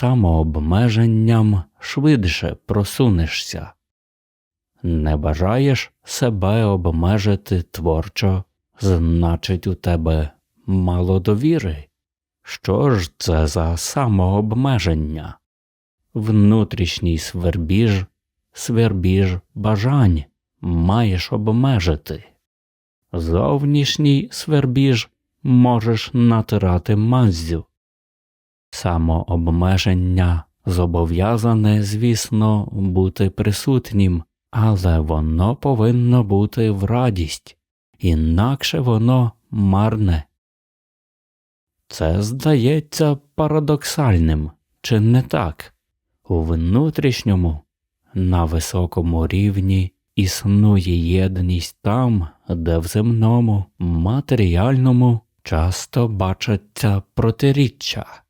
самообмеженням швидше просунешся. Не бажаєш себе обмежити творчо, значить, у тебе мало довіри. Що ж це за самообмеження? Внутрішній свербіж, свербіж бажань маєш обмежити. Зовнішній свербіж можеш натирати маззю. Самообмеження зобов'язане, звісно, бути присутнім, але воно повинно бути в радість, інакше воно марне. Це здається парадоксальним, чи не так? У внутрішньому, на високому рівні існує єдність там, де в земному, матеріальному часто бачаться протиріччя.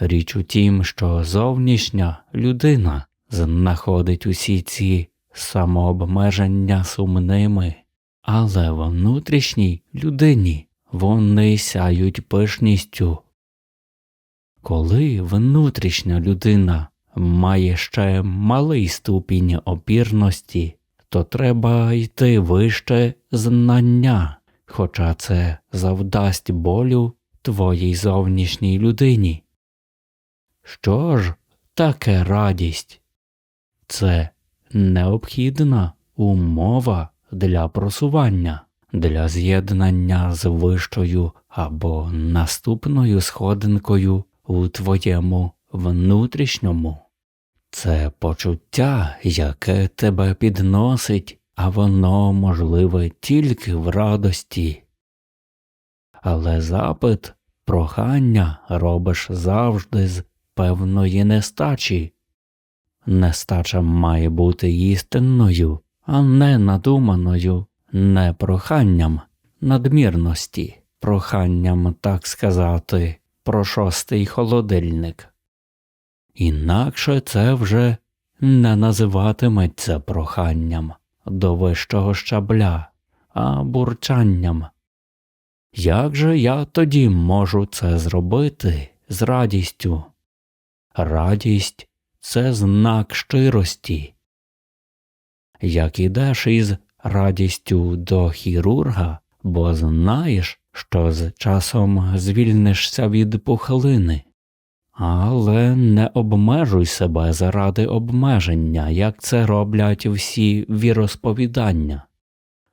Річ у тім, що зовнішня людина знаходить усі ці самообмеження сумними, але внутрішній людині вони сяють пишністю. Коли внутрішня людина має ще малий ступінь опірності, то треба йти вище знання, хоча це завдасть болю твоїй зовнішній людині. Що ж таке радість? Це необхідна умова для просування, для з'єднання з вищою або наступною сходинкою у твоєму внутрішньому. Це почуття, яке тебе підносить, а воно можливе тільки в радості. Але запит, прохання робиш завжди з певної нестачі. Нестача має бути істинною, а не надуманою, не проханням надмірності, проханням, так сказати, про шостий холодильник. Інакше це вже не називатиметься проханням до вищого щабля, а бурчанням. Як же я тоді можу це зробити з радістю? Радість це знак щирості. Як ідеш із радістю до хірурга, бо знаєш, що з часом звільнишся від пухлини, але не обмежуй себе заради обмеження, як це роблять всі віросповідання.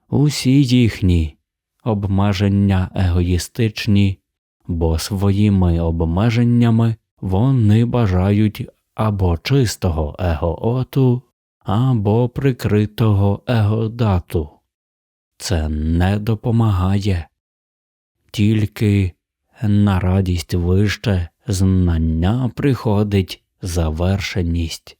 Усі їхні обмеження егоїстичні, бо своїми обмеженнями вони бажають або чистого егооту, або прикритого егодату. Це не допомагає, тільки на радість вище знання приходить завершеність.